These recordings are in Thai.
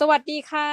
สวัสดีค่ะ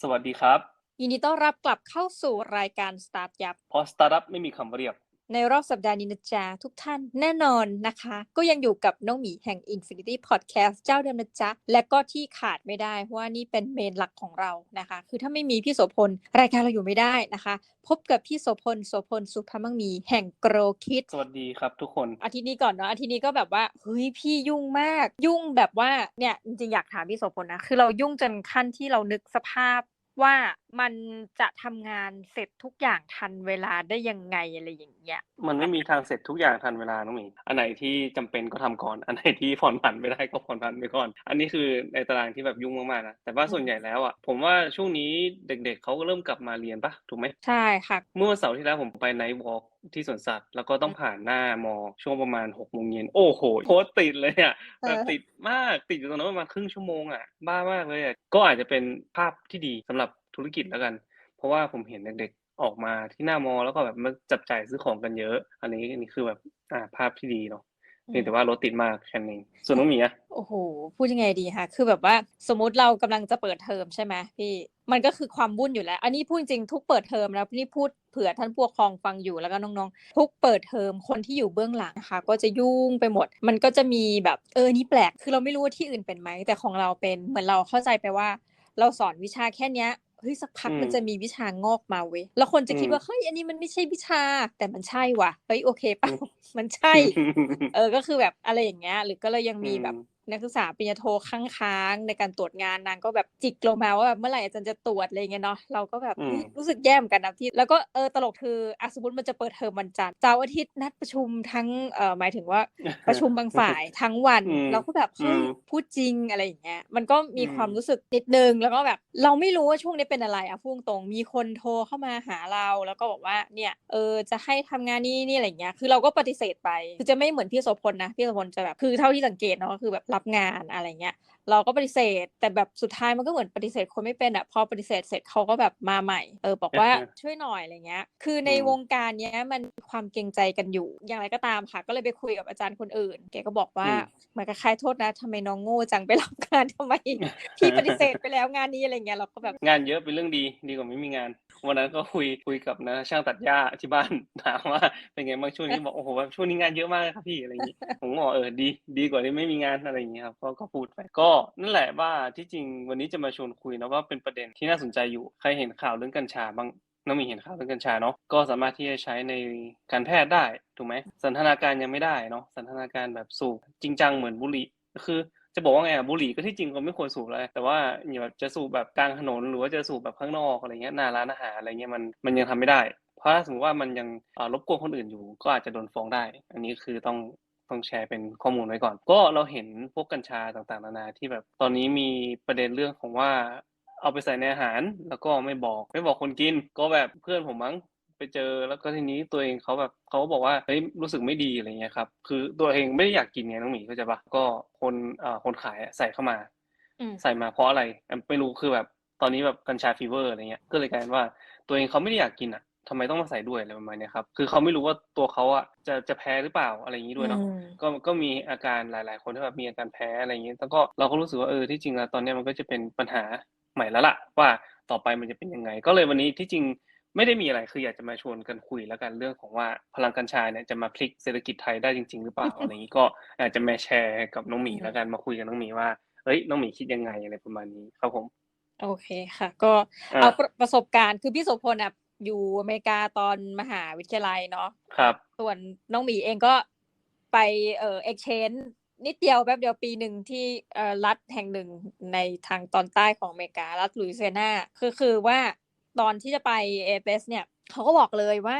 สวัสดีครับ ยินดีต้อนรับกลับเข้าสู่รายการ Start ยับเพราะสตาร์ทอัพไม่มีคำว่าเรียบ ในรอบสัปดาห์นี้นะจ๊ะทุกท่านแน่นอนนะคะ ก็ยังอยู่กับน้องหมีแห่ง Infinity Podcast เจ้าเดิมนะจ๊ะ และก็ที่ขาดไม่ได้เพราะว่านี่เป็นเมนหลักของเรานะคะ คือถ้าไม่มีพี่โสพล รายการเราอยู่ไม่ได้นะคะ พบกับพี่โสพลโสพลสุภาพมั่งมีแห่งโกรคิดสวัสดีครับทุกคนอาทิตย์นี้ก่อนเนาะอาทิตย์นี้ก็แบบว่าเฮ้ยพี่ยุ่งมาก ยุ่งแบบว่าเนี่ยจริงๆอยากถามพี่โสพลนะคือเรายุ่งจนขั้นที่เรานึกสภาพว่า มันจะทำงานเสร็จทุกอย่างทันเวลาได้ยังไงอะไรอย่างเงี้ย มันไม่มีทางเสร็จทุกอย่างทันเวลาน้องหมีอันไหนที่จำเป็นก็ทำก่อน อันไหนที่ผ่อนผันไม่ได้ก็ผ่อนผันไปก่อน อันนี้คือในตารางที่แบบยุ่งมากๆนะ แต่ว่าส่วนใหญ่แล้วอะ ผมว่าช่วงนี้เด็กๆเขาก็เริ่มกลับมาเรียนปะถูกไหม ใช่ค่ะ เมื่อวันเสาร์ที่แล้วผมไปไนท์วอล์กที่สวนสัตว์แล้วก็ต้องผ่านหน้ามอช่วงประมาณหกโมงเย็นโอ้โหโคตรติดเลยอะเออแบบติดมากติดอยู่ตรงนั้นประมาณครึ่งชั่วโมงอะบ้ามากเลยอะก็อาจจะเป็นภาพที่ดีสำหรับ ธุรกิจแล้วกัน เพราะว่าผมเห็นเด็กๆออกมาที่หน้ามอ แล้วก็แบบมาจับจ่ายซื้อของกันเยอะ อันนี้อันนี้คือแบบอ่าภาพที่ดีเนาะเพียงแต่ว่ารถติดมากแค่นั้นเองส่วนน้องหมีอะโอ้โหพูดยังไงดีคะคือแบบว่าสมมติเรากำลังจะเปิดเทอมใช่ไหมพี่มันก็คือความวุ่นอยู่แล้ว อันนี้พูดจริงๆทุกเปิดเทอมแล้วนี่พูดเผื่อท่านผู้ปกครองฟังอยู่แล้วก็น้องๆ ทุกเปิดเทอมคนที่อยู่เบื้องหลังนะคะก็จะยุ่งไปหมด มันก็จะมีแบบเออนี่แปลกคือเราไม่รู้ว่าที่อื่นเป็นไหมแต่ของเราเป็นเหมือนเราเข้าใจไปว่า เราสอนวิชาแค่เนี้ย เฮ้ยสักพักมันจะมีวิชางอกมาเว้ยแล้วคนจะคิดว่าเฮ้ยอันนี้มันไม่ใช่วิชา แต่มันใช่ว่ะเฮ้ยโอเคป่ะมันใช่ เออก็คือแบบอะไรอย่างเงี้ยหรือก็เลยยังมีแบบอืม นักศึกษาปริญญาโทค้างๆในการตรวจงานนางก็แบบจิกลงมาว่าแบบเมื่อไหร่อาจารย์จะตรวจอะไรเงี้ยเนาะเราก็แบบอืมเฮ้ยรู้สึกแย่เหมือนกันนะที่ แล้วก็เออตลกคืออะสมมติมันจะเปิดเทอมวันจันทร์เสาร์อาทิตย์นัดประชุมทั้งเอ่อหมายถึงว่าประชุมบางฝ่ายทั้งวันอืมเราก็แบบเฮ้ยอืมพูดจริงอะไรอย่างเงี้ยมันก็มีอืมความรู้สึกนิดนึงแล้วก็แบบ เราไม่รู้ว่าช่วงนี้เป็นอะไรอะพูดตรงๆมีคนโทรเข้ามาหาเราแล้วก็บอกว่าเนี่ยเออจะให้ทำงานนี่นี่อะไรเงี้ยคือเราก็ปฏิเสธไปคือจะไม่เหมือนพี่โสพลนะพี่โสพลจะแบบคือเท่าที่สังเกตเนาะก็คือแบบรับงานอะไรเงี้ย เราก็ปฏิเสธ แต่แบบสุดท้ายมันก็เหมือนปฏิเสธคนไม่เป็นอะพอปฏิเสธเสร็จเขาก็แบบมาใหม่เออบอกว่าอ่าฮะช่วยหน่อยอะไรเงี้ย คือในอืมวงการเนี้ยมันมีความเกรงใจกันอยู่ อย่างไรก็ตามค่ะ ก็เลยไปคุยกับอาจารย์คนอื่นแกก็บอกว่าอืมเหมันก็คล้ายโทษนะทำไมน้องโง่จังไปรับงานทำไมพี่ปฏิเสธไปแล้วงานนี้อะไรเงี้ยเราก็แบบงานเยอะเป็นเรื่องดีดีกว่าไม่มีงานวันนั้นก็คุยคุยกับนะช่างตัดหญ้าที่บ้านถามว่าเป็นไงบ้างช่วงนี้บอกโอ้โหแบบช่วงนี้งานเยอะมากเลยครับพี่อะไรอย่างนี้ผมก็บอกเออดี ดีกว่าที่ไม่มีงานอะไรอย่างนี้ครับก็ก็พูดไปก็นั่นแหละว่าที่จริงวันนี้จะมาชวนคุยนะว่าเป็นประเด็นที่น่าสนใจอยู่ใครเห็นข่าวเรื่องกัญชาบ้างน้องมีเห็นข่าวเรื่องกัญชาเนาะก็สามารถที่จะใช้ในการแพทย์ได้ถูกไหมสันทนาการยังไม่ได้เนาะสันทนาการแบบสูบจริงจังเหมือนบุหรี่คือจะบอกว่าไงอะบุหรี่ก็ที่จริงก็ไม่ควรสูบเลยแต่ว่าอย่าแบบจะสูบแบบกลางถนนหรือว่าจะสูบแบบข้างนอกอะไรเงี้ยหน้าร้านอาหารอะไรเงี้ยมันมันยังทำไม่ได้ เพราะถ้าสมมติว่ามันยังรบกวนคนอื่นอยู่ ก็อาจจะโดนฟ้องได้ อันนี้คือต้อง ต้องแชร์เป็นข้อมูลไว้ก่อน ก็เราเห็นพวกกัญชาต่างๆนานาที่แบบตอนนี้มีประเด็นเรื่องของว่าเอาไปใส่ในอาหาร แล้วก็ไม่บอกไม่บอกคนกิน ก็แบบเพื่อนผมมั้งไปเจอแล้วก็ทีนี้ตัวเองเขาแบบเขาก็บอกว่าเฮ้ยรู้สึกไม่ดีอะไรเงี้ยครับ คือตัวเองไม่ได้อยากกินไงน้องหมีเข้าใจปะก็คนเอ่อคนขายอะใส่เข้ามาอืมใส่มาเพราะอะไรอะไม่รู้คือแบบตอนนี้แบบกัญชาฟีเวอร์อะไรเงี้ยก็เลยกลายเป็นว่าตัวเองเขาไม่ได้อยากกินอะ ทำไมต้องมาใส่ด้วยอะไรประมาณเนี้ยครับ คือเขาไม่รู้ว่าตัวเขาอะจะจะแพ้หรือเปล่าอะไรอย่างนี้ด้วยเนาะอืมก็ก็มีอาการหลาย ๆ คนที่แบบมีอาการแพ้อะไรอย่างเงี้ยแล้วก็เราก็รู้สึกว่าเออที่จริงแล้วตอนเนี้ยมันก็จะเป็นปัญหาใหม่แล้วล่ะ ว่าต่อไปมันจะเป็นยังไง ก็เลยวันนี้ที่จริงไม่ได้มีอะไรคืออยากจะมาชวนกันคุยแล้วกันเรื่องของว่าพลังกัญชาเนี่ยจะมาพลิกเศรษฐกิจไทยได้จริง ๆ หรือเปล่าอะไรอย่างนี้ก็อาจจะมาแชร์กับน้องหมีแล้วกันมาคุยกับน้องหมีว่าเอ้ยน้องหมีคิดยังไงอะไรประมาณนี้ครับผมโอเคค่ะ ก็อะเอาประประสบการณ์คือพี่โสพลอะ อยู่อเมริกาตอนมหาวิทยาลัยเนาะครับ ส่วนน้องหมีเองก็ไปเอ่อ exchange นิดเดียวแป๊บเดียวปีหนึ่งที่เอ่อรัฐแห่งหนึ่งในทางตอนใต้ของอเมริการัฐลุยเซียนาคือคือว่าตอนที่จะไปเอเสเนี่ยเขาก็บอกเลยว่า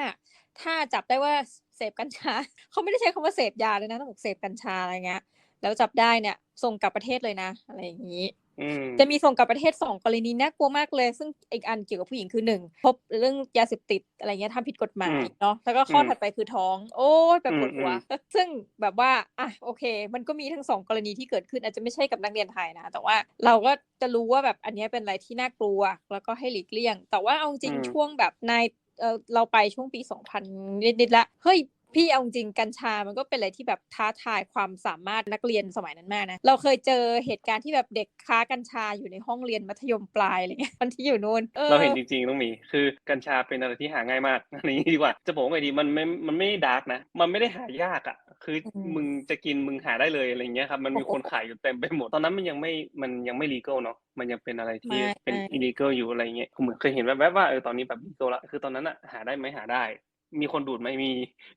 ถ้าจับได้ว่าเสพกัญชาเขาไม่ได้ใช้คำว่าเสพยาเลยนะต้องบอกเสพกัญชาอะไรเงี้ยแล้วจับได้เนี่ยส่งกลับประเทศเลยนะ อะไรอย่างนี้อืมจะมีส่งกลับประเทศสองกรณีน่ากลัวมากเลย ซึ่งอีกอันเกี่ยวกับผู้หญิงคือหนึ่งพบเรื่องยาเสพติดอะไรเงี้ยทำผิดกฎหมายเนาะแล้วก็ข้อถัดไปคือท้อง โอ้ยแบบปวดหัว ซึ่งแบบว่าอะโอเค มันก็มีทั้งสองกรณีที่เกิดขึ้นอาจจะไม่ใช่กับนักเรียนไทยนะ แต่ว่าเราก็จะรู้ว่าแบบอันเนี้ยเป็นอะไรที่น่ากลัว แล้วก็ให้หลีกเลี่ยง แต่ว่าเอาจริงอืมช่วงแบบในเออเราไปช่วงปีสองพันนิดๆละเฮ้ย พี่เอาจริงกัญชา มันก็เป็นอะไรที่แบบท้าทายความสามารถนักเรียนสมัยนั้นมากนะ เราเคยเจอเหตุการณ์ที่แบบเด็กค้ากัญชาอยู่ในห้องเรียนมัธยมปลายอะไรเงี้ยตอนที่อยู่นู่นเราเห็นจริงๆต้องมี คือกัญชาเป็นอะไรที่หาง่ายมากอันนี้ดีกว่า จะบอกว่าไงดี มันไม่ มันไม่ดาร์กนะ มันไม่ได้หายากอะ คือมึงจะกินมึงหาได้เลยอะไรเงี้ยครับ มันมีคนขายอยู่เต็มไปหมด ตอนนั้นมันยังไม่ มันยังไม่ legal เนาะ มันยังเป็นอะไรที่เป็น illegal อยู่อะไรเงี้ย เหมือนเคยเห็นแวบๆว่าเออตอนนี้แบบ legal ละ คือตอนนั้นอะหาได้ไหมหาได้ มีคนดูดไหมมี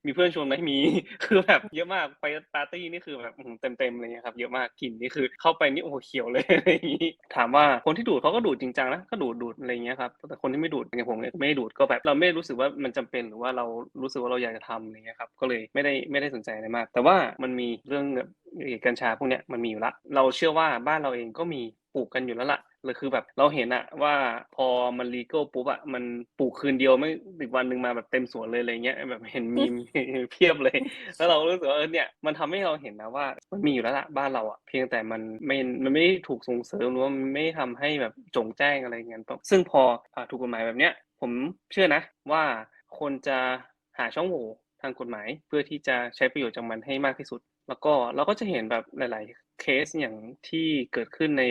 มีเพื่อนชวนไหมมี คือแบบเยอะมากไปปาร์ตี้นี่คือแบบเต็มเต็มเลยครับ เยอะมากกลิ่นนี่คือเข้าไปนี่โอ้โหเขียวเลยอะไรอย่างนี้ถามว่าคนที่ดูดเขาก็ดูดจริงจังนะก็ดูดดูดอะไรเงี้ยครับแต่คนที่ไม่ดูดอย่างผมเนี่ยไม่ดูดก็แบบเราไม่รู้สึกว่ามันจำเป็นหรือว่าเรารู้สึกว่าเราอยากจะทำอะไรเงี้ยครับก็เลยไม่ได้ไม่ได้สนใจอะไรมาก แต่ว่ามันมีเรื่อง แบบกัญชาพวกเนี้ยมันมีอยู่ละ เราเชื่อว่าบ้านเราเองก็มีปลูกกันอยู่แล้วล่ะเลยคือแบบเราเห็นอะว่าพอมันลีก a l ปุ๊บอะมันปลูกคืนเดียวไม่อีกวันหนึ่งมาแบบเต็มสวนเลยอะไรเงี้ยแบบเห็นมีมเพียบเลย แล้วเรารู้สึกว่าเออเนี่ยมันทำให้เราเห็นนะว่ามันมีอยู่แล้วละบ้านเราอะเพียงแต่มันไม่มันไม่ได้ถูกส่งเสริมหรือว่ามันไม่ทำให้แบบจงแจ้งอะไรเงี้ยซึ่งพอถูกกฎหมายแบบเนี้ยผมเชื่อนะว่าคนจะหาช่องโหว่ทางกฎหมายเพื่อที่จะใช้ประโยชน์จากมันให้มากที่สุด แล้วก็เราก็จะเห็นแบบหลาย ๆ เคสอย่างที่เกิดขึ้นใน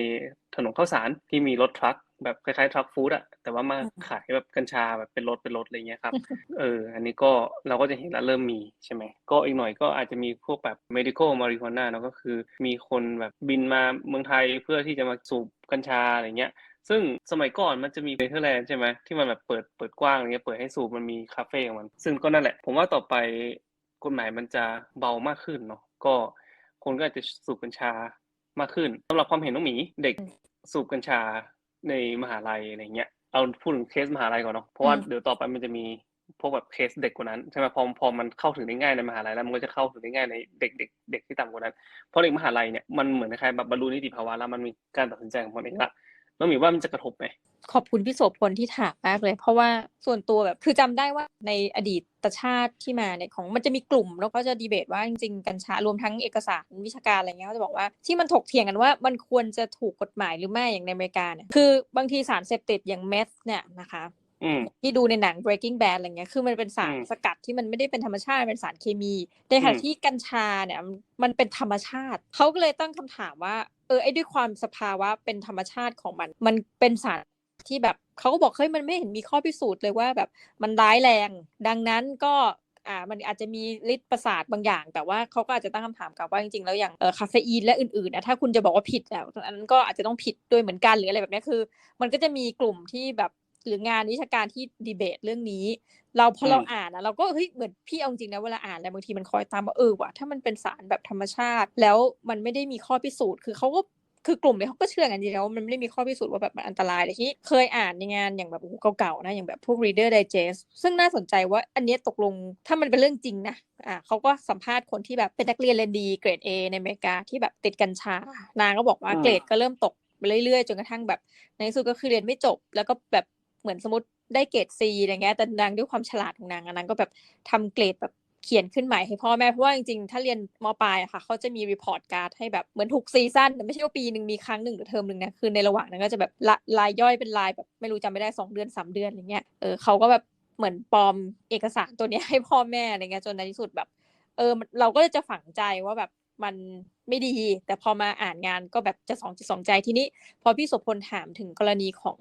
ถนนข้าวสารที่มีรถทรัคแบบคล้ายๆทรัคฟู้ดอะแต่ว่ามาขายแบบกัญชาแบบเป็นรถเป็นรถอะไรเงี้ยครับเอออันนี้ก็เราก็จะเห็นแล้วเริ่มมีใช่ไหมก็อีกหน่อยก็อาจจะมีพวกแบบ medical marijuana เนาะก็คือมีคนแบบบินมาเมืองไทยเพื่อที่จะมาสูบกัญชาอะไรเงี้ยซึ่งสมัยก่อนมันจะมีเนเธอร์แลนด์ใช่ไหมที่มันแบบเปิดเปิดกว้างอะไรเงี้ยเปิดให้สูบมันมีคาเฟ่ของมัน ซึ่งก็นั่นแหละ ผมว่าต่อไปกฎหมายมันจะเบามากขึ้นเนาะ ก็คนก็อาจจะสูบกัญชามากขึ้นสำหรับความเห็นน้องหมีเด็กสูบกัญชาในมหาลัยอะไรเงี้ยเอาพูดถึงเคสมหาลัยก่อนเนาะเพราะว่าเดี๋ยวต่อไปมันจะมีพวกแบบเคสเด็กกว่านั้นใช่ไหมพอพอมันเข้าถึงได้ง่ายในมหาลัยแล้วมันก็จะเข้าถึงได้ง่ายในเด็กเด็กเด็กที่ต่ำกว่านั้น เพราะเด็กมหาลัยเนี่ยมันเหมือนคล้ายๆแบบบรรลุนิติภาวะแล้วมันมีการตัดสินใจของมันเองละ น้องหมีว่ามันจะกระทบไหมขอบคุณพี่โสพลที่ถามมากเลย เพราะว่าส่วนตัวแบบคือจำได้ว่าในอดีตชาติที่มาเนี่ยของมันจะมีกลุ่ม แล้วก็จะดีเบตว่าจริงๆกัญชารวมทั้งเอกสารวิชาการอะไรเงี้ยเขาจะบอกว่าที่มันถกเถียงกันว่ามันควรจะถูกกฎหมายหรือไม่อย่างในอเมริกาเนี่ยคือบางทีสารเสพติดอย่างเมสเนี่ยนะคะ ที่ดูในหนัง Breaking Bad อะไรเงี้ย คือมันเป็นสารสกัดที่มันไม่ได้เป็นธรรมชาติ เป็นสารเคมี ในขณะที่กัญชาเนี่ย มันเป็นธรรมชาติ เขาก็เลยตั้งคำถามว่า เออ ไอ้ด้วยความสภาวะเป็นธรรมชาติของมัน มันเป็นสารที่แบบเขาก็บอกเฮ้ยมันไม่เห็นมีข้อพิสูจน์เลยว่าแบบมันร้ายแรง ดังนั้นก็อ่ามันอาจจะมีฤทธิ์ประสาทบางอย่าง แต่ว่าเขาก็อาจจะตั้งคำถามกลับว่าจริงๆแล้วอย่างเออคาเฟอีนและอื่นๆนะถ้าคุณจะบอกว่าผิดแล้วอันนั้นก็อาจจะต้องผิดด้วยเหมือนกันหรืออะไรแบบนี้คือ มันก็จะมีกลุ่มที่แบบ หรืองานวิชาการที่ดีเบตเรื่องนี้ เราพอเราอ่านนะเราก็เฮ้ยเหมือนพี่เอาจริงนะเวลาอ่านแล้วบางทีมันคอยตามว่าเออว่ะถ้ามันเป็นสารแบบธรรมชาติ แล้วมันไม่ได้มีข้อพิสูจน์คือเขาก็คือกลุ่มเนี่ยเขาก็เชื่อกันจริงๆว่ามันไม่ได้มีข้อพิสูจน์ว่าแบบมันอันตรายแต่ที่เคยอ่านในงานอย่างแบบเก่าๆนะอย่างแบบพวก Reader Digest ซึ่งน่าสนใจว่าอันนี้ตกลงถ้ามันเป็นเรื่องจริงนะอ่าเขาก็สัมภาษณ์คนที่แบบเป็นนักเรียนเรียนดีเกรด A ในอเมริกาที่แบบติดกัญชานางก็บอกว่าเกรดก็เริ่มตกไปเรื่อยๆ จนกระทั่งแบบในที่สุดก็คือเรียนไม่จบ แล้วก็แบบ เหมือนสมมติได้เกรด C อะไรเงี้ยแต่นางด้วยความฉลาดของนางนางก็แบบทำเกรดแบบเขียนขึ้นใหม่ให้พ่อแม่เพราะว่าจริงๆ ถ้าเรียนมปลายอะค่ะเขาจะมีรีพอร์ตการ์ดให้แบบเหมือนถูกซีซั่นแต่ไม่ใช่ว่าปีหนึ่งมีครั้งหนึ่งหรือเทอมหนึ่งนะคือในระหว่างนั้นก็จะแบบลายย่อยเป็นลายแบบไม่รู้จำไม่ได้สองเดือนสามเดือนอะไรเงี้ยเออเขาก็แบบเหมือนปลอมเอกสารตัวนี้ให้พ่อแม่อะไรเงี้ยจนในที่สุดแบบ เออเราก็จะฝังใจว่าแบบมันไม่ดี แต่พอมาอ่านงานก็แบบจะสองจิตสองใจทีนี้ พอพี่สุพลถามถึงกรณีของ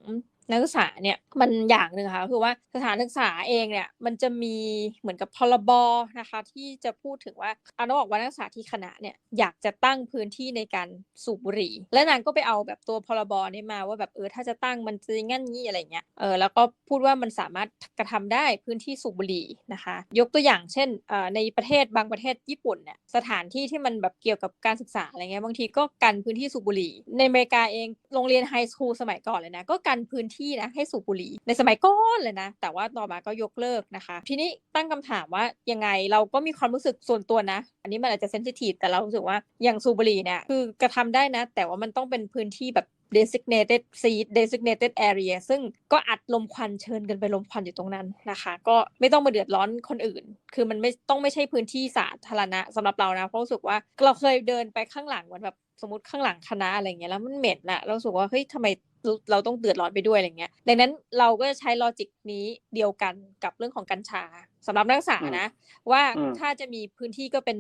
นักศึกษาเนี่ยมันอย่างหนึ่งค่ะคือว่าสถานศึกษาเองเนี่ยมันจะมีเหมือนกับพรบนะคะที่จะพูดถึงว่าเอาต้องบอกว่านักศึกษาที่คณะเนี่ยอยากจะตั้งพื้นที่ในการสูบบุหรี่ และนางก็ไปเอาแบบตัวพรบนี้มาว่าแบบเออถ้าจะตั้งมันจะงั้นงี้อะไรเงี้ยเออแล้วก็พูดว่ามันสามารถกระทำได้พื้นที่สูบบุหรี่นะคะ ยกตัวอย่างเช่นเอ่อในประเทศบางประเทศญี่ปุ่นเนี่ยสถานที่ที่มันแบบเกี่ยวกับการศึกษาอะไรเงี้ยบางทีก็กันพื้นที่สูบบุหรี่ ในอเมริกาเองโรงเรียนไฮสคูลสมัยก่อนเลยนะก็กันพื้นที่นะให้สูบบุหรี่ในสมัยก่อนเลยนะ แต่ว่าต่อมาก็ยกเลิกนะคะ ทีนี้ตั้งคำถามว่ายังไงเราก็มีความรู้สึกส่วนตัวนะ อันนี้มันอาจจะเซนซิทีฟแต่เรารู้สึกว่าอย่างสูบบุหรี่เนี่ยคือกระทำได้นะ แต่ว่ามันต้องเป็นพื้นที่แบบ designated seat designated area ซึ่งก็อัดลมควันเชิญกันไปลมควันอยู่ตรงนั้นนะคะ ก็ไม่ต้องมาเดือดร้อนคนอื่น คือมันไม่ต้องไม่ใช่พื้นที่สาธารณะสำหรับเรานะเพราะรู้สึกว่าเราเคยเดินไปข้างหลังเหมือนแบบสมมติข้างหลังคณะอะไรเงี้ยแล้วมันเหม็นอะเราสึกว่าเฮ้ยทำไม เราต้องเดือดร้อนไปด้วยอะไรเงี้ยดังนั้นเราก็จะใช้ลอจิกนี้เดียวกันกับเรื่องของกัญชาสำหรับนักศึกษาอืมนะ ว่าอืมถ้าจะมีพื้นที่ก็เป็น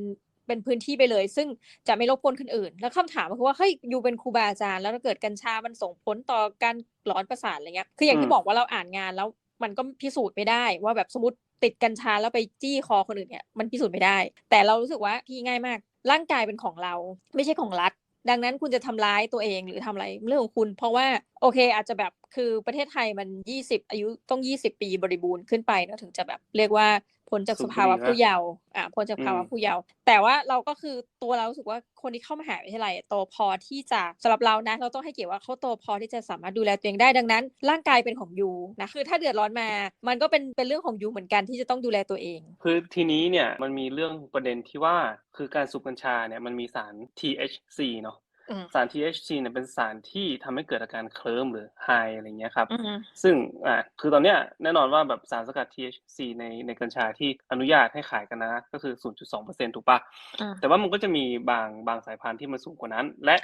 เป็นพื้นที่ไปเลย ซึ่งจะไม่รบกวนคนอื่น แล้วคำถามก็คือว่าเฮ้ยอยู่เป็นครูบาอาจารย์แล้วถ้าเกิดกัญชามันส่งผลต่อการหลอนประสาทอะไรเงี้ยคืออย่างที่บอกว่าเราอ่านงานแล้วมันก็พิสูจน์ไม่ได้ว่าแบบสมมติติดกัญชาแล้วไปจี้คอคนอื่นเนี่ยมันพิสูจน์ไม่ได้ แต่เรารู้สึกว่าพี่ง่ายมากร่างกายเป็นของเรา ไม่ใช่ของรัฐ ดังนั้นคุณจะทำร้ายตัวเองหรือทำอะไรเรื่องของคุณ เพราะว่าโอเคอาจจะแบบคือประเทศไทยมัน 20 อายุต้อง 20 ปีบริบูรณ์ขึ้นไปนะถึงจะแบบเรียกว่า พ้นจากสูสบบุหรี่ภาวะนะผู้เยาว์อะพ้นจากภาวะอืมผู้เยาว์แต่ว่าเราก็คือตัวเรารู้สึกว่าคนที่เข้ามหาวิทยาลัยโตพอที่จะสำหรับเรานะเราต้องให้เกียรติว่าเขาโตพอที่จะสามารถดูแลตัวเองได้ดังนั้น ร่างกายเป็นของยูนะคือถ้าเดือดร้อนมา มันก็เป็นเป็นเรื่องของยูเหมือนกันที่จะต้องดูแลตัวเอง คือทีนี้เนี่ยมันมีเรื่องประเด็นที่ว่าคือการสูบกัญชาเนี่ยมันมีสาร THC เนาะ อืม สาร THC เนี่ยเป็นสารที่ทำให้เกิดอาการเคลิ้มหรือ high อะไรเงี้ยครับ อืม ซึ่ง อ่า คือตอนเนี้ยแน่นอนว่าแบบสารสกัด THC ในในกัญชาที่อนุญาตให้ขายกันนะ ก็คือ 0.2%ถูกปะอ่า แต่ว่ามันก็จะมีบางบางสายพันธุ์ที่มันสูงกว่านั้น และ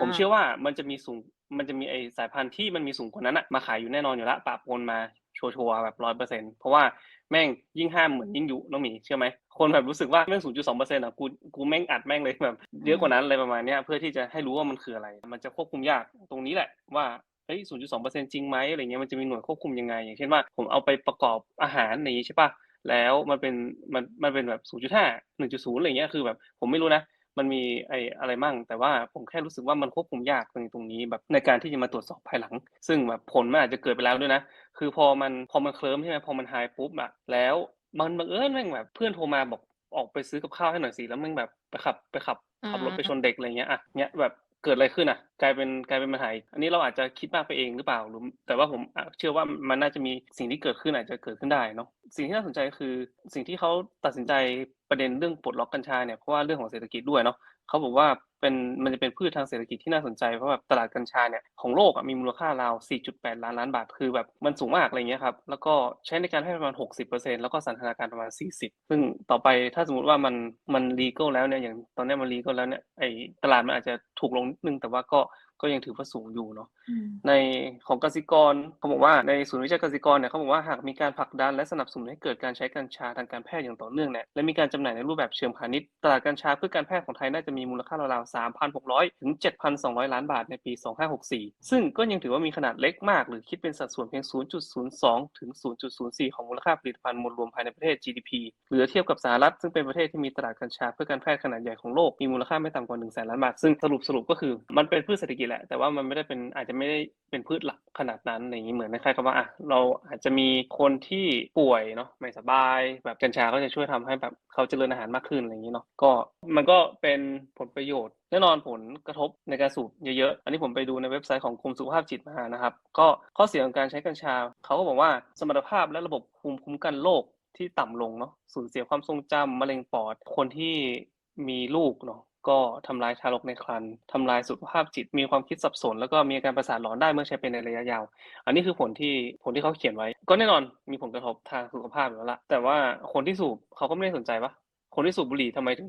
ผมเชื่อว่ามันจะมีสูงมันจะมีไอสายพันธุ์ที่มันมีสูงกว่านั้นอะมาขายอยู่แน่นอนอยู่ละปะปนมา ชัวร์ๆแบบร้อยเปอร์เซ็นต์เพราะว่าแม่งยิ่งห้ามเหมือนยิ่งยุน้องหมีเชื่อไหมคนแบบรู้สึกว่าแม่ง0.2%อะกูกูแม่งอัดแม่งเลยแบบเยอะกว่านั้นอะไรประมาณเนี้ยเพื่อที่จะให้รู้ว่ามันคืออะไร มันจะควบคุมยากตรงนี้แหละว่าเฮ้ย0.2%จริงไหมอะไรเงี้ยมันจะมีหน่วยควบคุมยังไง อย่างเช่นว่าผมเอาไปประกอบอาหารอย่างนี้ใช่ปะแล้วมันเป็นมันมันเป็นแบบ0.5 1.0อะไรเงี้ยคือแบบผมไม่รู้นะ มันมีไออะไรมั่ง แต่ว่าผมแค่รู้สึกว่ามันควบคุมยากตรงตรงนี้แบบในการที่จะมาตรวจสอบภายหลัง ซึ่งแบบผลมันอาจจะเกิดไปแล้วด้วยนะ คือพอมันพอมันเคลิ้มใช่ไหมพอมันหายปุ๊บอะแล้วมันบังเอิญแม่งแบบเพื่อนโทรมาบอกออกไปซื้อกับข้าวให้หน่อยสิแล้วแม่งแบบไปขับไปขับขับรถไปชนเด็กอะไรเงี้ยอะเนี้ยแบบ เกิดอะไรขึ้นอะ กลายเป็นกลายเป็นปัญหายอันนี้เราอาจจะคิดมากไปเองหรือเปล่าหรือแต่ว่าผมเชื่อว่ามันน่าจะมีสิ่งที่เกิดขึ้นอาจจะเกิดขึ้นได้เนาะสิ่งที่น่าสนใจคือสิ่งที่เขาตัดสินใจประเด็นเรื่องปลดล็อกกัญชาเนี่ยเพราะว่าเรื่องของเศรษฐกิจด้วยเนาะเขาบอกว่า เป็นมันจะเป็นพืชทางเศรษฐกิจที่น่าสนใจเพราะแบบตลาดกัญชาเนี่ยของโลกอะมีมูลค่าราว 4.8 ล้านล้านบาทคือแบบมันสูงมากอะไรเงี้ยครับแล้วก็ใช้ในการให้ประมาณ 60%แล้วก็สันทนาการประมาณ 40 ซึ่งต่อไปถ้าสมมติว่ามันมันลีก a l แล้วเนี่ยอย่างตอนนี้มันลีก a l แล้วเนี่ยไอตลาดมันอาจจะถูกลงนิดนึงแต่ว่าก็ ก็ยังถือว่าสูงอยู่เนาะอืมในของกสิกรเขาบอกว่าในศูนย์วิจัยกสิกรเนี่ยเขาบอกว่าหากมีการผลักดันและสนับสนุนให้เกิดการใช้กัญชาทางการแพทย์อย่างต่อเนื่องเนี่ยและมีการจำหน่ายในรูปแบบเชิงพาณิชย์ตลาดกัญชาเพื่อการแพทย์ของไทยน่าจะมีมูลค่าราวๆ3,600 ถึง 7,200 ล้านบาทในปี 2564 ซึ่งก็ยังถือว่ามีขนาดเล็กมาก หรือคิดเป็นสัดส่วนเพียง 0.02 ถึง 0.04 ของมูลค่าผลิตภัณฑ์มวลรวมภายในประเทศ GDP หรือเทียบกับสหรัฐซึ่งเป็นประเทศที่มีตลาดกัญชาเพื่อการแพทย์ขนาดใหญ่ของโลกมีมูลค่าไม่ต่ำกว่า1แสนล้านบาทซึ่งสรุปสรุปก็คือมันเป็นพืชเศรษฐกิจแหละ แต่ว่ามันไม่ได้เป็นอาจจะไม่ได้เป็นพืชหลักขนาดนั้นอย่างนี้เหมือนคล้ายๆกับว่าอะเราอาจจะมีคนที่ป่วยเนาะไม่สบาย แบบกัญชาก็จะช่วยทำให้แบบเขาเจริญอาหารมากขึ้นอะไรอย่างนี้เนาะก็มันก็เป็นผลประโยชน์แน่นอนผลกระทบในการสูบเยอะๆ อันนี้ผมไปดูในเว็บไซต์ของกรมสุขภาพจิตมานะครับ ก็ข้อเสียของการใช้กัญชา เขาก็บอกว่าสมรรถภาพและระบบภูมิคุ้มกันโรคที่ต่ำลงเนาะสูญเสียความทรงจำมะเร็งปอดคนที่มีลูกเนาะ ก็ทำลายทารกในครรภ์ทำลายสุขภาพจิต มีความคิดสับสน แล้วก็มีอาการประสาทหลอนได้เมื่อใช้เป็นในระยะยาว อันนี้คือผลที่ผลที่เขาเขียนไว้ ก็แน่นอนมีผลกระทบทางสุขภาพอยู่แล้วละแต่ว่าคนที่สูบเขาก็ไม่ได้สนใจปะคนที่สูบบุหรี่ทำไมถึง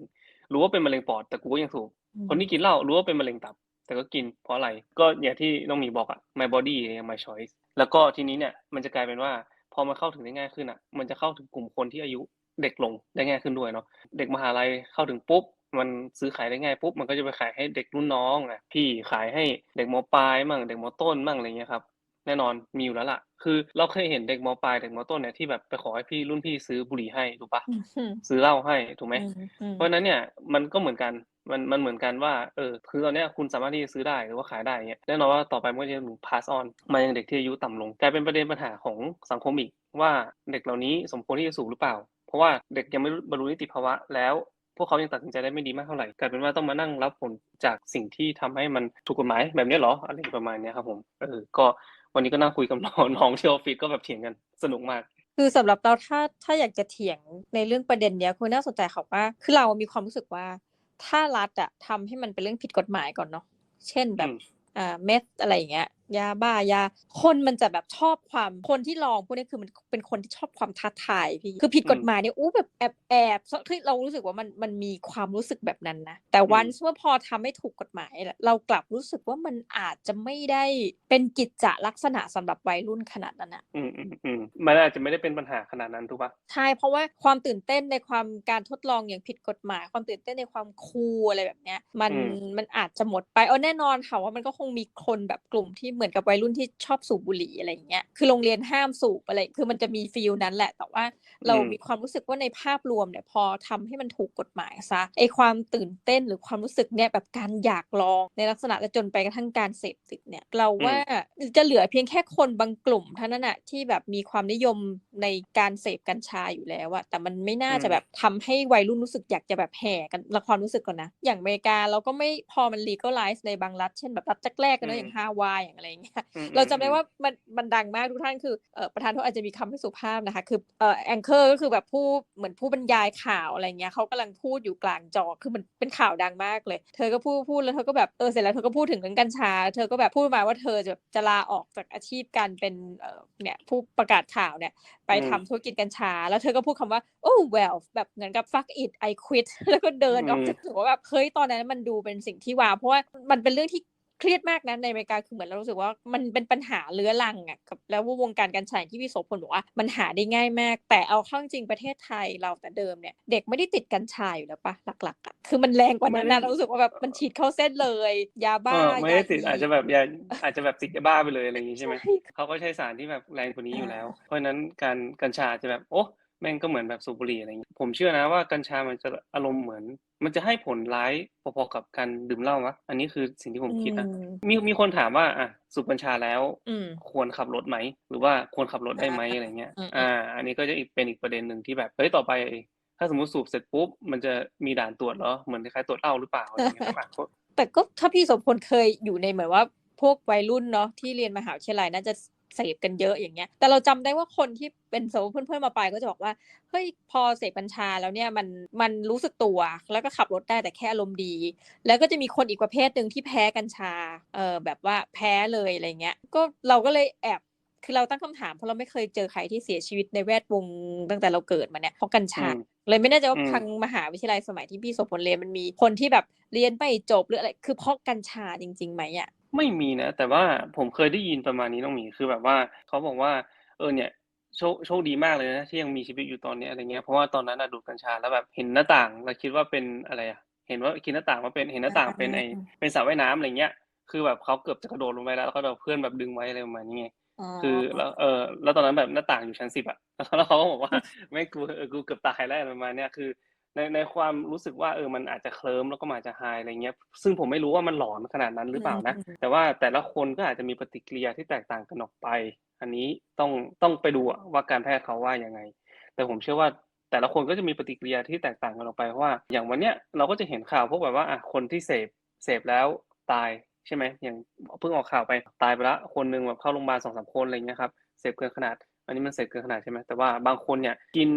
รู้ว่าเป็นมะเร็งปอดแต่กูก็ยังสูบคนที่กินเหล้ารู้ว่าเป็นมะเร็งตับ แต่ก็กินเพราะอะไรก็อย่างที่น้องหมีบอกอะ my body my choice แล้วก็ทีนี้เนี่ยมันจะกลายเป็นว่าพอมันเข้าถึงได้ง่ายขึ้นอะมันจะเข้าถึงกลุ่มคนที่อายุเด็กลงได้ง่ายขึ้นด้วยเนาะเด็กมหาลัยเข้าถึงปุ๊บ มันซื้อขายได้ง่ายปุ๊บมันก็จะไปขายให้เด็กรุ่นน้องอะพี่ขายให้เด็กมปลายมั่งเด็กมต้นมั่งอะไรเงี้ยครับแน่นอนมีอยู่แล้วล่ะ คือเราเคยเห็นเด็กมปลายเด็กมต้นเนี่ยที่แบบไปขอให้พี่รุ่นพี่ซื้อบุหรี่ให้ถูกปะอืมอืมซื้อเหล้าให้ถูกไหมอืมอืมเพราะฉะนั้นเนี่ยมันก็เหมือนกันมันมันเหมือนกันว่าเออคือตอนเนี้ยคุณสามารถที่จะซื้อได้หรือว่าขายได้เงี้ยแน่นอนว่าต่อไปมันก็จะถูก pass on มายังเด็กที่อายุต่ำลงกลายเป็นประเด็นปัญหาของสังคมอีกว่าเด็กเหล่านี้สมควรที่จะสูบหรือเปล่า เพราะว่าเด็กยังไม่บรรลุนิติภาวะแล้วพ วกเขายังตัดสินใจได้ไม่ดีมากเท่าไหร่กลายเป็นว่าต้องมานั่งรับผลจากสิ่งที่ทำให้มันถูกกฎหมายแบบนี้เหรออะไรประมาณเนี้ยครับผมเออก็วันนี้ก็นั่งคุยกับน้องน้องที่ออฟฟิศก็แบบเถียงกันสนุกมากคือสำหรับเราถ้าถ้าอยากจะเถียงในเรื่องประเด็นเนี้ยคือน่าสนใจค่ะว่า คือเรามีความรู้สึกว่า ถ้ารัฐอะทำให้มันเป็นเรื่องผิดกฎหมายก่อนเนาะเช่นแบบอืมอ่าเมสอะไรอย่างเงี้ย ยาบ้ายา คนมันจะแบบชอบความคนที่ลองพวกนี้คือมันเป็นคนที่ชอบความท้าทายพี่คือผิดกฎหมายเนี่ยอู้แบบแอบแอบคือเรารู้สึกว่ามันมันมีความรู้สึกแบบนั้นนะแต่วันเมื่อพอทำไม่ถูกกฎหมายเรากลับรู้สึกว่ามันอาจจะไม่ได้เป็นกิจจลักษณะสำหรับวัยรุ่นขนาดนั้นอะอืมอืมอืมมันอาจจะไม่ได้เป็นปัญหาขนาดนั้นถูกปะใช่เพราะว่าความตื่นเต้นในความการทดลองอย่างผิดกฎหมาย ความตื่นเต้นในความคูลอะไรแบบเนี้ย มันมันอาจจะหมดไปเอาแน่นอนค่ะว่ามันก็คงมีคนแบบกลุ่มที่เหมือนกับวัยรุ่นที่ชอบสูบบุหรี่อะไรอย่างเงี้ยคือโรงเรียนห้ามสูบอะไร คือมันจะมีฟีลนั้นแหละ แต่ว่าเรามีความรู้สึกว่าในภาพรวมเนี่ยพอทำให้มันถูกกฎหมายซะไอความตื่นเต้นหรือความรู้สึกเนี่ยแบบการอยากลองในลักษณะและจนไปกระทั่งการเสพติดเนี่ยเราว่าจะเหลือเพียงแค่คนบางกลุ่มเท่านั้นอะที่แบบมีความนิยมในการเสพกัญชาอยู่แล้วอะแต่มันไม่น่าจะแบบทำให้วัยรุ่นรู้สึกอยากจะแบบแห่กันละความรู้สึกก่อนนะ อย่างอเมริกาเราก็ไม่พอมัน legalize ในบางรัฐ เช่นแบบรัฐแรกๆกันเนอะอย่างฮาวายอย่างอะไรอย่างเงี้ยเราจำได้ว่ามันมันดังมากทุกท่านคือเอ่อประธานโทษอาจจะมีคำไม่สุภาพนะคะ คือเอ่อแองเกอร์ก็คือแบบผู้เหมือนผู้บรรยายข่าวอะไรเงี้ยเขากำลังพูดอยู่กลางจอคือมันเป็นข่าวดังมากเลย เธอก็พูดพูดแล้วเธอก็แบบเออเสร็จแล้วเธอก็พูดถึงเรื่องกัญชา เธอก็แบบพูดมาว่าเธอจะจะลาออกจากอาชีพการเป็นเอ่อเนี่ยผู้ประกาศข่าวเนี่ยไปทำธุรกิจกัญชา แล้วเธอก็พูดคำว่าโอ้ well แบบเหมือนกับ fuck it I quit แล้วก็เดินออกจากถือว่าแบบเฮ้ยตอนนั้นมันดูเป็นสิ่งที่ว้าวเพราะว่ามันเป็นเรื่องที่ เครียดมากนะในอเมริกาคือเหมือนเรารู้สึกว่ามันเป็นปัญหาเรื้อรังอะกับแล้ววงการการฉายที่พี่โสพลบอกว่ามันหาได้ง่ายมาก แต่เอาเข้าจริงประเทศไทยเราแต่เดิมเนี่ยเด็กไม่ได้ติดกัญชาอยู่แล้วปะหลักๆอะคือมันแรงกว่านั้นนะเรารู้สึกว่าแบบมันฉีดเข้าเส้นเลย ยาบ้าไม่ได้ติดอาจจะแบบยาอาจจะแบบติดยาบ้าไปเลยอะไรอย่างงี้ใช่ไหมเขาก็ใช้สารที่แบบแรงกว่านี้อยู่แล้ว เพราะฉะนั้นการกัญชาจะแบบโอ้ แม่งก็เหมือนแบบสูบบุหรี่อะไรอย่างนี้ผมเชื่อนะว่ากัญชามันจะอารมณ์เหมือน มันจะให้ผลร้ายพอๆกับการดื่มเหล้าวะอันนี้คือสิ่งที่ผมคิดนะมีมีคนถามว่าอะสูบกัญชาแล้วควรขับรถไหม หรือว่าควรขับรถได้ไหมอะไรเงี้ยอ่า อันนี้ก็จะอีกเป็นอีกประเด็นหนึ่งที่แบบเฮ้ยต่อไป ถ้าสมมติสูบเสร็จปุ๊บมันจะมีด่านตรวจเหรอเหมือนคล้ายๆตรวจเหล้าหรือเปล่าอะไรเงี้ยครับแต่ก็ถ้าพี่สมพลเคยอยู่ในเหมือนว่าพวกวัยรุ่นเนาะที่เรียนมหาวิทยาลัยน่าจะ เสพกันเยอะอย่างเงี้ย แต่เราจำได้ว่าคนที่เป็นสมมติเพื่อนๆมาไปก็จะบอกว่าเฮ้ยพอเสพกัญชาแล้วเนี่ยมันมันรู้สึกตัว แล้วก็ขับรถได้แต่แค่อารมณ์ดี แล้วก็จะมีคนอีกประเภทหนึ่งที่แพ้กัญชาเออแบบว่าแพ้เลยอะไรเงี้ยก็เราก็เลยแอบคือเราตั้งคำถามเพราะเราไม่เคยเจอใครที่เสียชีวิตในแวดวงตั้งแต่เราเกิดมาเนี่ยเพราะกัญชาเลยไม่แน่ใจว่าทางมหาวิทยาลัยสมัยที่พี่โสพลเรียนมันมีคนที่แบบเรียนไม่จบหรืออะไรคือเพราะกัญชาจริงๆไหมอะ ไม่มีนะ แต่ว่าผมเคยได้ยินประมาณนี้น้องหมีคือแบบว่าเขาบอกว่า เออเนี่ยโชคโชคดีมากเลยนะที่ยังมีชีวิตอยู่ตอนนี้อะไรเงี้ยเพราะว่าตอนนั้นอะดูดกัญชาแล้วแบบเห็นหน้าต่างแล้วคิดว่าเป็นอะไรอะเห็นว่าคิดหน้าต่างว่าเป็นเห็นหน้าต่างเป็นไอเป็นสระว่ายน้ำอะไรเงี้ยคือแบบเขาเกือบจะกระโดดลงไปแล้วแล้วก็แบบเพื่อนแบบดึงไว้อะไรประมาณนี้ไงคือแล้วเออแล้วตอนนั้นแบบหน้าต่างอยู่ชั้นสิบอะแล้วเขาก็บอกว่าไม่กูเออกูเกือบตายแล้วประมาณเนี้ยคือ ในในความรู้สึกว่าเออมันอาจจะเคลิ้มแล้วก็อาจจะไฮอะไรเงี้ย ซึ่งผมไม่รู้ว่ามันหลอนขนาดนั้นหรือเปล่านะ แต่ว่าแต่ละคนก็อาจจะมีปฏิกิริยาที่แตกต่างกันออกไป อันนี้ต้องต้องไปดูว่าการแพทย์เขาว่ายังไง แต่ผมเชื่อว่าแต่ละคนก็จะมีปฏิกิริยาที่แตกต่างกันออกไปเพราะว่า อย่างวันเนี้ยเราก็จะเห็นข่าวพวกแบบว่าอะคนที่เสพเสพแล้วตายใช่ไหมอย่างเพิ่งออกข่าวไปตายไปละคนหนึ่งแบบเข้าโรงพยาบาลสองสามคนอะไรเงี้ยครับเสพเกินขนาด อันนี้มันเสพเกินขนาดใช่ไหมแต่ว่าบางคนเนี่ยกิน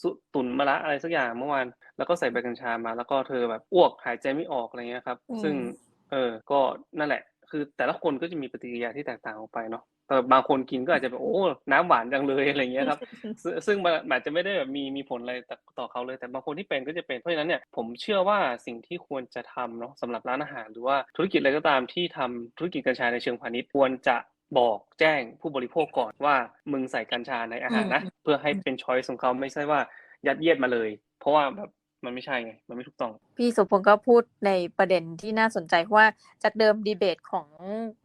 สุตุนมะละอะไรสักอย่างเมื่อวาน แล้วก็ใส่ใบกัญชามา แล้วก็เธอแบบอ้วกหายใจไม่ออกอะไรเงี้ยครับ ซึ่งเออก็นั่นแหละ คือแต่ละคนก็จะมีปฏิกิริยาที่แตกต่างออกไปเนาะแต่บางคนกินก็อาจจะแบบโอ้น้ำหวานจังเลยอะไรเงี้ยครับ ซึ่งมันอาจจะไม่ได้แบบมีมีผลอะไรต่อเขาเลยแต่บางคนที่เป็นก็จะเป็นเพราะฉะนั้นเนี่ยผมเชื่อว่าสิ่งที่ควรจะทำเนาะสำหรับร้านอาหาร หรือว่าธุรกิจอะไรก็ตามที่ทำธุรกิจกัญชาในเชิงพาณิชย์ควรจะ บอกแจ้งผู้บริโภคก่อนว่ามึงใส่กัญชาในอาหารนะ เพื่อให้เป็นช้อยส์ของเขาไม่ใช่ว่ายัดเยียดมาเลย เพราะว่าแบบ มันไม่ใช่ไง มันไม่ถูกต้อง พี่สุพงศ์ก็พูดในประเด็นที่น่าสนใจว่าจากเดิมดีเบตของ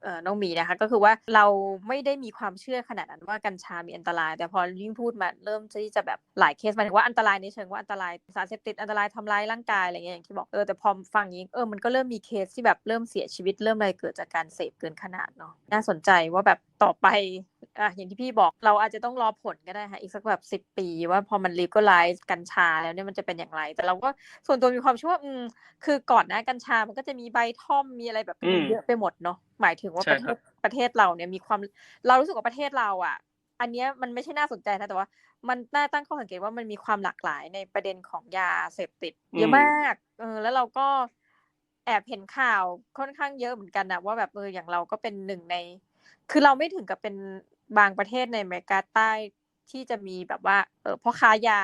ออน้องหมีนะคะ ก็คือว่าเราไม่ได้มีความเชื่อขนาดนั้นว่ากัญชามีอันตราย แต่พอยิ่งพูดมาเริ่มที่จะแบบหลายเคสหมายถึงว่าอันตรายในเชิงว่าอันตรายสารเสพติดอันตรายทำร้ายร่างกายอะไรเงี้ยอย่างที่บอกเออแต่พอฟังนี้เออมันก็เริ่มมีเคสที่แบบเริ่มเสียชีวิตเริ่มอะไรเกิดจากการเสพเกินขนาดเนาะน่าสนใจว่าแบบต่อไป อะอย่างที่พี่บอกเราอาจจะต้องรอผลก็ได้ค่ะอีกสักแบบสิบปีว่าพอมันรีก็ไลซ์กัญชาแล้วเนี่ยมันจะเป็นอย่างไร แต่เราก็ส่วนตัวมีความเชื่อว่าอืมคือก่อนหน้ากัญชามันก็จะมีใบท่อมมีอะไรแบบเยอะไปหมดเนาะหมายถึงว่าประเทศประเทศเราเนี่ยมีความเรารู้สึกว่าประเทศเราอะ อันนี้มันไม่ใช่น่าสนใจนะแต่ว่า มันน่าตั้งข้อสังเกตว่ามันมีความหลากหลายในประเด็นของยาเสพติด เยอะมากเออแล้วเราก็แอบเห็นข่าวค่อนข้างเยอะเหมือนกันนะว่าแบบเอออย่างเราก็เป็นหนึ่งใน คือเราไม่ถึงกับเป็นบางประเทศในอเมริกาใต้ที่จะมีแบบว่าเออพ่อค้ายา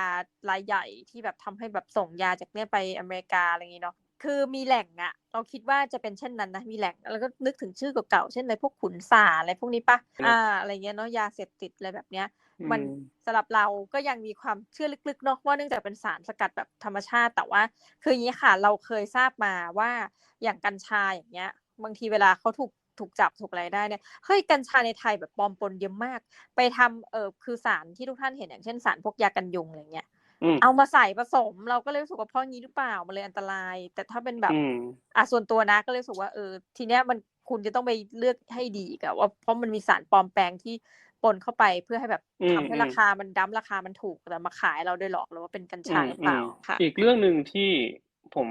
รายใหญ่ที่แบบทำให้แบบส่งยาจากเนี่ยไปอเมริกาอะไรอย่างงี้เนาะคือมีแหล่งอะเราคิดว่าจะเป็นเช่นนั้นนะมีแหล่งแล้วก็นึกถึงชื่อเก่าๆเช่นอะไรพวกขุนสาอะไรพวกนี้ปะอ่าอะไรเงี้ยเนาะยาเสพติดอะไรแบบเนี้ย มันอืมสำหรับเราก็ยังมีความเชื่อลึกๆเนาะว่าเนื่องจากเป็นสารสกัดแบบธรรมชาติ แต่ว่า คืออย่างนี้ค่ะเราเคยทราบมาว่าอย่างกัญชาอย่างเงี้ย บางทีเวลาเขาถูก ถูกจับถูกอะไรได้เนี่ยเฮ้ยกัญชาในไทยแบบปลอมปนเยอะมาก ไปทำเออคือสารที่ทุกท่านเห็นอย่างเช่นสารพวกยากันยุงอะไรเงี้ยอืมเอามาใส่ผสม เราก็เลยรู้สึกว่าเพราะงี้หรือเปล่ามันเลยอันตราย แต่ถ้าเป็นแบบอืมอะส่วนตัวนะก็เลยรู้สึกว่าเออทีเนี้ยมันคุณจะต้องไปเลือกให้ดีกับว่าเพราะมันมีสารปลอมแปลงที่ปนเข้าไปเพื่อให้แบบอืมทำให้อืมราคามันดั้มราคามันถูกแต่มาขายเราโดยหลอกเราว่าเป็นกัญอืชามหรือเปล่าอืมค่ะอีกเรื่องหนึ่งที่ผม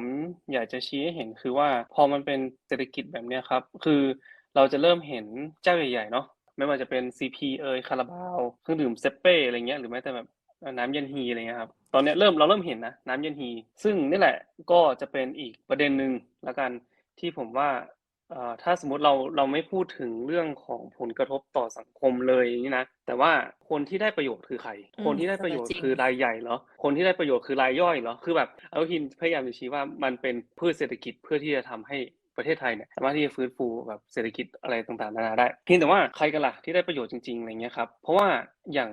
อยากจะชี้ให้เห็นคือว่าพอมันเป็นเศรษฐกิจแบบเนี้ยครับ คือ เราจะเริ่มเห็นเจ้าใหญ่ๆเนาะไม่ว่าจะเป็น CP เอยคาราบาวเครื่องดื่มเซเป้อะไรเงี้ยหรือแม้แต่แบบน้ำเย็นฮีอะไรเงี้ยครับตอนเนี้ยเริ่มเราเริ่มเห็นนะน้ำเย็นฮี ซึ่งนี่แหละก็จะเป็นอีกประเด็นหนึ่งละกันที่ผมว่าเอ่อถ้าสมมุติเราเราไม่พูดถึงเรื่องของผลกระทบต่อสังคมเลยอย่างนี้นะแต่ว่าคนที่ได้ประโยชน์คือใครอืมคนที่ได้ประโยชน์เออจริงคือรายใหญ่เหรอคนที่ได้ประโยชน์คือรายย่อยเหรอคือแบบเอาหินพยายามจะชี้ว่ามันเป็นพืชเศรษฐกิจเพื่อที่จะทำให้ ประเทศไทยเนี่ยสามารถที่จะฟื้นฟูแบบเศรษฐกิจอะไรต่างๆนานาได้ เพียงแต่ว่าใครกันล่ะที่ได้ประโยชน์จริงๆอะไรเงี้ยครับเพราะว่าอย่าง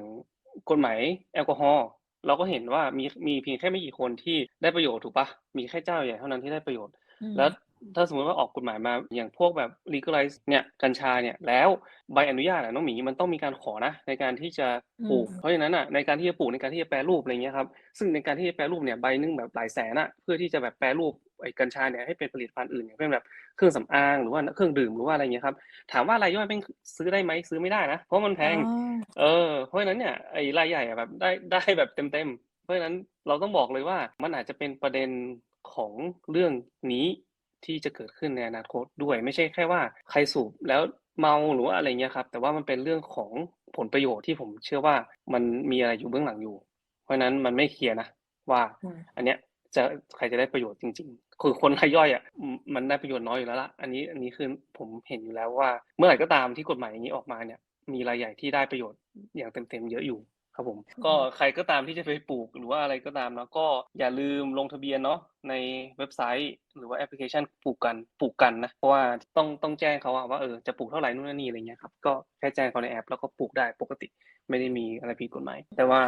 กฎหมายแอลกอฮอล์เราก็เห็นว่ามีมีเพียงแค่ไม่กี่คนที่ได้ประโยชน์ถูกปะมีแค่เจ้าใหญ่เท่านั้นที่ได้ประโยชน์อืมแล้วถ้าสมมติว่าออกกฎหมายมาอย่างพวกแบบ legalize เนี่ยกัญชาเนี่ยแล้วใบอนุญาตอะน้องหมีมันต้องมีการขอนะ ในการที่จะปลูกอืมเพราะฉะนั้นอะในการที่จะปลูกในการที่จะแปรรูปอะไรเงี้ยครับซึ่งในการที่จะแปรรูปเนี่ยใบหนึงแบบหลายแสนอะเพื่อที่จะแบบแปรรูป ไอ้กัญชาเนี่ยให้เป็นผลิตภัณฑ์อื่นอย่างเช่นแบบเครื่องสำอางหรือว่าเครื่องดื่มหรือว่าอะไรเงี้ยครับถามว่ารายย่อยเป็นซื้อได้ไหมซื้อไม่ได้นะเพราะมันแพงอ๋อเออเพราะฉะนั้นเนี่ยไอ้รายใหญ่อะแบบได้ได้แบบเต็มๆเพราะฉะนั้นเราต้องบอกเลยว่ามันอาจจะเป็นประเด็นของเรื่องนี้ที่จะเกิดขึ้นในอนาคตด้วย ไม่ใช่แค่ว่าใครสูบแล้วเมาหรือว่าอะไรเงี้ยครับ แต่ว่ามันเป็นเรื่องของผลประโยชน์ที่ผมเชื่อว่ามันมีอะไรอยู่เบื้องหลังอยู่ เพราะฉะนั้นมันไม่เคลียร์นะว่าอืมอันเนี้ยจะใครจะได้ประโยชน์จริงๆ คือคนรายย่อยอะอืมมันได้ประโยชน์น้อยอยู่แล้วล่ะอันนี้อันนี้คือผมเห็นอยู่แล้วว่า เมื่อไหร่ก็ตามที่กฎหมายอย่างนี้ออกมาเนี่ย มีรายใหญ่ที่ได้ประโยชน์อย่างเต็มๆเยอะอยู่ครับผมก็ใครก็ตามที่จะไปปลูกหรือว่าอะไรก็ตามเนาะก็อย่าลืมลงทะเบียนเนาะในเว็บไซต์ หรือว่าแอปพลิเคชันปลูกกันปลูกกันนะเพราะว่าต้องต้องแจ้งเขาอะว่าเออจะปลูกเท่าไหร่นู่นนั่นนี่อะไรเงี้ยครับก็แค่แจ้งเขาในแอปแล้วก็ปลูกได้ปกติ ไม่ได้มีอะไรผิดกฎหมายแต่ว่า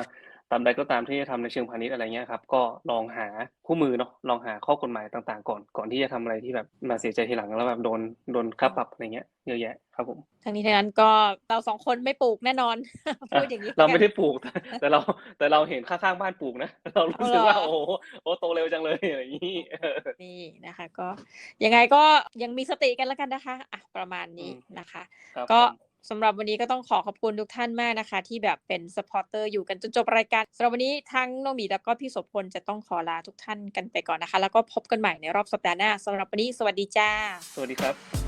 ตามใดก็ตามที่จะทำในเชิงพาณิชย์อะไรเงี้ยครับ ก็ลองหาคู่มือเนาะลองหาข้อกฎหมายต่างๆ ก่อนก่อนที่จะทำอะไรที่แบบมาเสียใจทีหลังแล้วแบบโดนโดนค่าปรับอะไรเงี้ยเยอะแยะครับผมทั้งนี้ทั้งนั้นก็เราสองคนไม่ปลูกแน่นอนพูดอย่างนี้เราไม่กันได้ปลูกแต่แต่เราแต่เราเห็นข้างๆบ้านปลูกนะเรารู้สึกว่าเอาเหรอโอ้โหโอ้โตเร็วจังเลยอะไรอย่างนี้เออนี่นะคะ ก็ยังไงก็ยังมีสติกันแล้วกันนะคะอะประมาณนี้อืมนะคะครับก็ผม สำหรับวันนี้ก็ต้องขอขอบคุณทุกท่านมากนะคะ ที่แบบเป็นสปอร์เตอร์อยู่กันจนจบรายการสำหรับวันนี้ทั้งน้องหมีแล้วก็พี่โสพลจะต้องขอลาทุกท่านกันไปก่อนนะคะ แล้วก็พบกันใหม่ในรอบสัปดาห์หน้าสำหรับวันนี้สวัสดีจ้า สวัสดีครับ